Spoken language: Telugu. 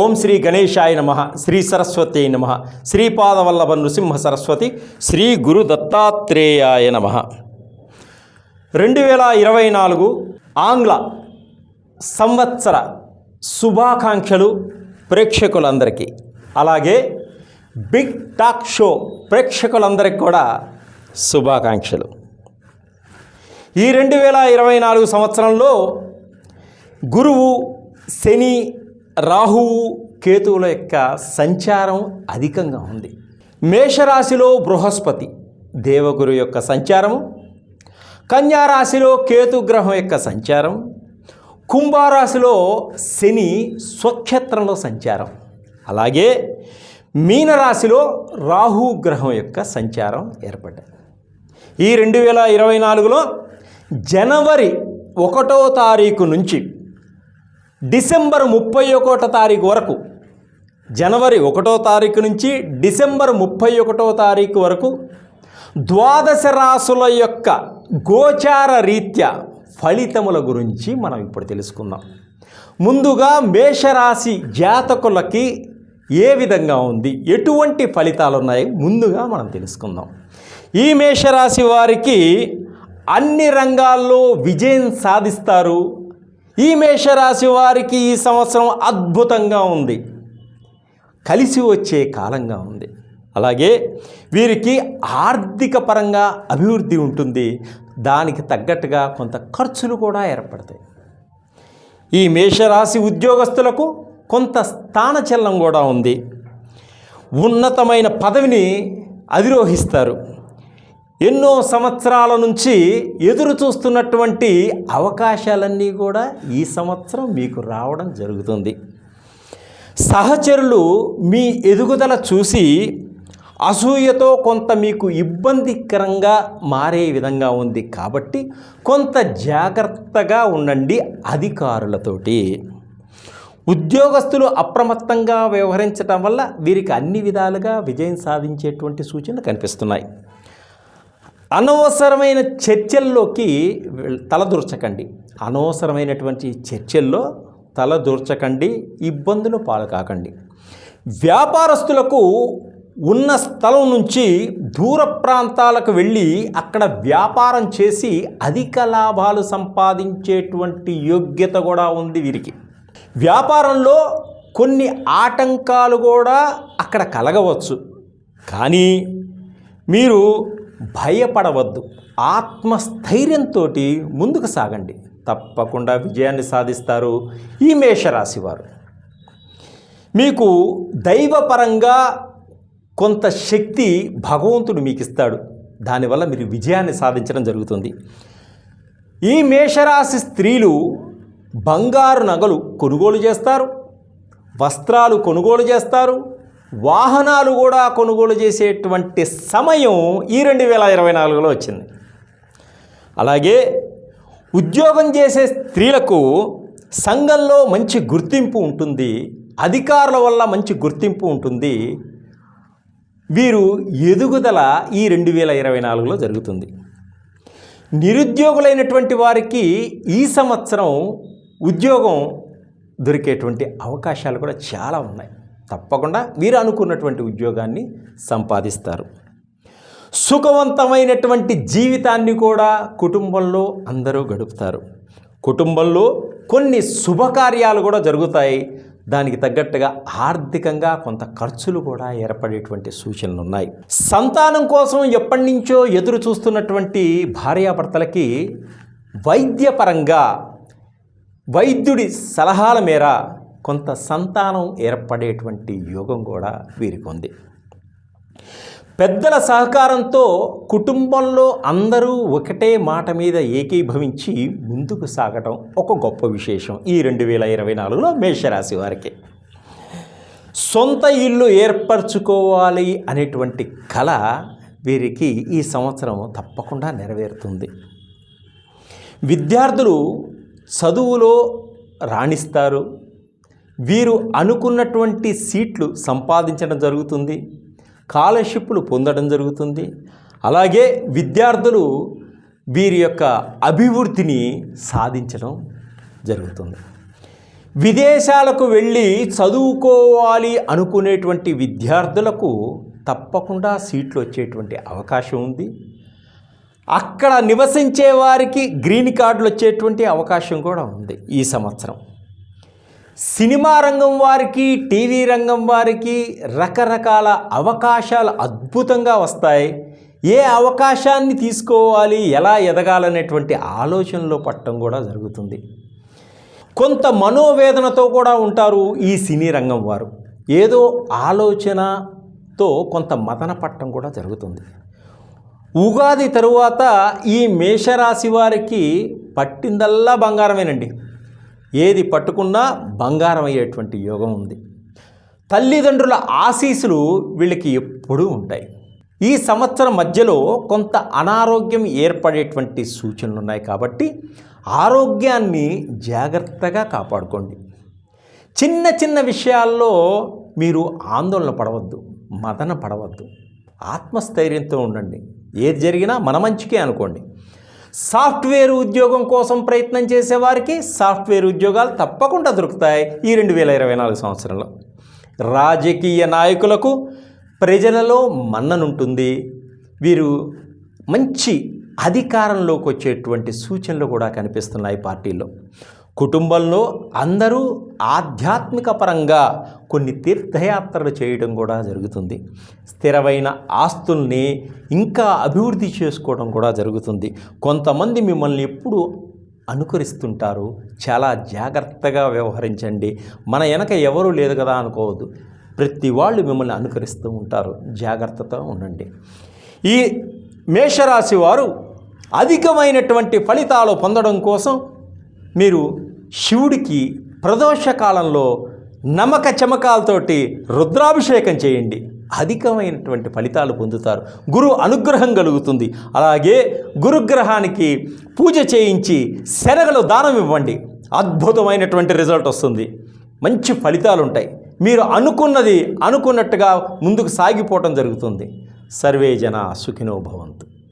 ఓం శ్రీ గణేశాయ నమ శ్రీ సరస్వతి నమ శ్రీపాదవల్లభ నృసింహ సరస్వతి శ్రీ గురు దత్తాత్రేయాయ నమ. రెండు వేల ఇరవై నాలుగు ఆంగ్ల సంవత్సర శుభాకాంక్షలు ప్రేక్షకులందరికీ. అలాగే బిగ్ టాక్ షో ప్రేక్షకులందరికీ కూడా శుభాకాంక్షలు. ఈ రెండు వేల ఇరవై నాలుగు సంవత్సరంలో గురువు శని రాహువు కేతువుల యొక్క సంచారం అధికంగా ఉంది. మేషరాశిలో బృహస్పతి దేవగురు యొక్క సంచారము కన్యారాశిలో కేతుగ్రహం యొక్క సంచారం కుంభారాశిలో శని స్వక్షేత్రంలో సంచారం. అలాగే మీనరాశిలో రాహు గ్రహం యొక్క సంచారం ఏర్పడ్డాయి ఈ రెండు వేల ఇరవై నాలుగులో జనవరి ఒకటో తారీఖు నుంచి డిసెంబర్ ముప్పై ఒకటో తారీఖు వరకు జనవరి ఒకటో తారీఖు నుంచి డిసెంబర్ ముప్పై ఒకటో తారీఖు వరకు ద్వాదశ రాసుల యొక్క గోచార రీత్యా ఫలితముల గురించి మనం ఇప్పుడు తెలుసుకుందాం. ముందుగా మేషరాశి జాతకులకి ఏ విధంగా ఉంది? ఎటువంటి ఫలితాలు ఉన్నాయి? ముందుగా మనం తెలుసుకుందాం. ఈ మేషరాశి వారికి అన్ని రంగాల్లో విజయం సాధిస్తారు. ఈ మేషరాశి వారికి ఈ సంవత్సరం అద్భుతంగా ఉంది. కలిసి వచ్చే కాలంగా ఉంది. అలాగే వీరికి ఆర్థిక పరంగా అభివృద్ధి ఉంటుంది. దానికి తగ్గట్టుగా కొంత ఖర్చులు కూడా ఏర్పడతాయి. ఈ మేషరాశి ఉద్యోగస్తులకు కొంత స్థానచలనం కూడా ఉంది. ఉన్నతమైన పదవిని అధిరోహిస్తారు. ఎన్నో సంవత్సరాల నుంచి ఎదురు చూస్తున్నటువంటి అవకాశాలన్నీ కూడా ఈ సంవత్సరం మీకు రావడం జరుగుతుంది. సహచరులు మీ ఎదుగుదల చూసి అసూయతో కొంత మీకు ఇబ్బందికరంగా మారే విధంగా ఉంది కాబట్టి కొంత జాగ్రత్తగా ఉండండి అధికారులతోటి. ఉద్యోగస్తులు అప్రమత్తంగా వ్యవహరించటం వల్ల వీరికి అన్ని విధాలుగా విజయం సాధించేటువంటి సూచనలు కనిపిస్తున్నాయి. అనవసరమైన చర్చల్లోకి తలదూర్చకండి. అనవసరమైనటువంటి చర్చల్లో తలదూర్చకండి ఇబ్బందులు పాలు కాకండి వ్యాపారస్తులకు ఉన్న స్థలం నుంచి దూర ప్రాంతాలకు వెళ్ళి అక్కడ వ్యాపారం చేసి అధిక లాభాలు సంపాదించేటువంటి యోగ్యత కూడా ఉంది వీరికి. వ్యాపారంలో కొన్ని ఆటంకాలు కూడా అక్కడ కలగవచ్చు. కానీ మీరు భయపడవద్దు. ఆత్మస్థైర్యంతో ముందుకు సాగండి. తప్పకుండా విజయాన్ని సాధిస్తారు ఈ మేషరాశి వారు మీకు దైవపరంగా కొంత శక్తి భగవంతుడు మీకు ఇస్తాడు దానివల్ల మీరు విజయాన్ని సాధించడం జరుగుతుంది. ఈ మేషరాశి స్త్రీలు బంగారు నగలు కొనుగోలు చేస్తారు. వస్త్రాలు కొనుగోలు చేస్తారు. వాహనాలు కూడా కొనుగోలు చేసేటువంటి సమయం ఈ రెండు వేల ఇరవై నాలుగులో వచ్చింది. అలాగే ఉద్యోగం చేసే స్త్రీలకు సంఘంలో మంచి గుర్తింపు ఉంటుంది అధికారుల వల్ల మంచి గుర్తింపు ఉంటుంది. వీరు ఎదుగుదల ఈ రెండు వేల ఇరవై నాలుగులో జరుగుతుంది. నిరుద్యోగులైనటువంటి వారికి ఈ సంవత్సరం ఉద్యోగం దొరికేటువంటి అవకాశాలు కూడా చాలా ఉన్నాయి. తప్పకుండా వీరు అనుకున్నటువంటి ఉద్యోగాన్ని సంపాదిస్తారు. సుఖవంతమైనటువంటి జీవితాన్ని కూడా కుటుంబంలో అందరూ గడుపుతారు. కుటుంబంలో కొన్ని శుభకార్యాలు కూడా జరుగుతాయి. దానికి తగ్గట్టుగా ఆర్థికంగా కొంత ఖర్చులు కూడా ఏర్పడేటువంటి సూచనలు ఉన్నాయి. సంతానం కోసం ఎప్పటి నుంచో ఎదురు చూస్తున్నటువంటి భార్యాభర్తలకి వైద్యపరంగా వైద్యుడి సలహాల మేర కొంత సంతానం ఏర్పడేటువంటి యోగం కూడా వీరికి ఉంది. పెద్దల సహకారంతో కుటుంబంలో అందరూ ఒకటే మాట మీద ఏకీభవించి ముందుకు సాగటం ఒక గొప్ప విశేషం ఈ రెండు వేల ఇరవై నాలుగులో మేషరాశి వారికి. సొంత ఇల్లు ఏర్పరచుకోవాలి అనేటువంటి కళ వీరికి ఈ సంవత్సరం తప్పకుండా నెరవేరుతుంది. విద్యార్థులు చదువులో రాణిస్తారు వీరు అనుకున్నటువంటి సీట్లు సంపాదించడం జరుగుతుంది స్కాలర్షిప్లు పొందడం జరుగుతుంది. అలాగే విద్యార్థులు వీరి యొక్క అభివృద్ధిని సాధించడం జరుగుతుంది. విదేశాలకు వెళ్ళి చదువుకోవాలి అనుకునేటువంటి విద్యార్థులకు తప్పకుండా సీట్లు వచ్చేటువంటి అవకాశం ఉంది. అక్కడ నివసించే వారికి గ్రీన్ కార్డులు వచ్చేటువంటి అవకాశం కూడా ఉంది ఈ సంవత్సరం. సినిమా రంగం వారికి టీవీ రంగం వారికి రకరకాల అవకాశాలు అద్భుతంగా వస్తాయి. ఏ అవకాశాన్ని తీసుకోవాలి ఎలా ఎదగాలనేటువంటి ఆలోచనలో పట్టడం కూడా జరుగుతుంది. కొంత మనోవేదనతో కూడా ఉంటారు ఈ సినీ రంగం వారు. ఏదో ఆలోచనతో కొంత మదన పట్టడం కూడా జరుగుతుంది. ఉగాది తరువాత ఈ మేషరాశి వారికి పట్టిందల్లా బంగారమేనండి. ఏది పట్టుకున్నా బంగారం అయ్యేటువంటి యోగం ఉంది. తల్లిదండ్రుల ఆశీస్సులు వీళ్ళకి ఎప్పుడూ ఉంటాయి. ఈ సంవత్సరం మధ్యలో కొంత అనారోగ్యం ఏర్పడేటువంటి సూచనలు ఉన్నాయి కాబట్టి ఆరోగ్యాన్ని జాగ్రత్తగా కాపాడుకోండి. చిన్న చిన్న విషయాల్లో మీరు ఆందోళన పడవద్దు మదన పడవద్దు. ఆత్మస్థైర్యంతో ఉండండి. ఏది జరిగినా మన మంచికే అనుకోండి. సాఫ్ట్వేర్ ఉద్యోగం కోసం ప్రయత్నం చేసేవారికి సాఫ్ట్వేర్ ఉద్యోగాలు తప్పకుండా దొరుకుతాయి ఈ రెండు వేల ఇరవై నాలుగు సంవత్సరంలో. రాజకీయ నాయకులకు ప్రజలలో మన్ననుంటుంది. వీరు మంచి అధికారంలోకి వచ్చేటువంటి సూచనలు కూడా కనిపిస్తున్నాయి పార్టీలో కుటుంబంలో అందరూ ఆధ్యాత్మిక పరంగా కొన్ని తీర్థయాత్రలు చేయడం కూడా జరుగుతుంది. స్థిరమైన ఆస్తుల్ని ఇంకా అభివృద్ధి చేసుకోవడం కూడా జరుగుతుంది. కొంతమంది మిమ్మల్ని ఎప్పుడు అనుకరిస్తుంటారు. చాలా జాగ్రత్తగా వ్యవహరించండి. మన వెనక ఎవరూ లేదు కదా అనుకోవద్దు. ప్రతి వాళ్ళు మిమ్మల్ని అనుకరిస్తూ ఉంటారు. జాగ్రత్తతో ఉండండి. ఈ మేషరాశి వారు అధికమైనటువంటి ఫలితాలు పొందడం కోసం మీరు శివుడికి ప్రదోష కాలంలో నమక చమకాలతోటి రుద్రాభిషేకం చేయండి. అధికమైనటువంటి ఫలితాలు పొందుతారు. గురు అనుగ్రహం కలుగుతుంది. అలాగే గురుగ్రహానికి పూజ చేయించి శనగలు దానం ఇవ్వండి. అద్భుతమైనటువంటి రిజల్ట్ వస్తుంది. మంచి ఫలితాలు ఉంటాయి. మీరు అనుకున్నది అనుకున్నట్టుగా ముందుకు సాగిపోవటం జరుగుతుంది. సర్వే జన సుఖినో భవంతు.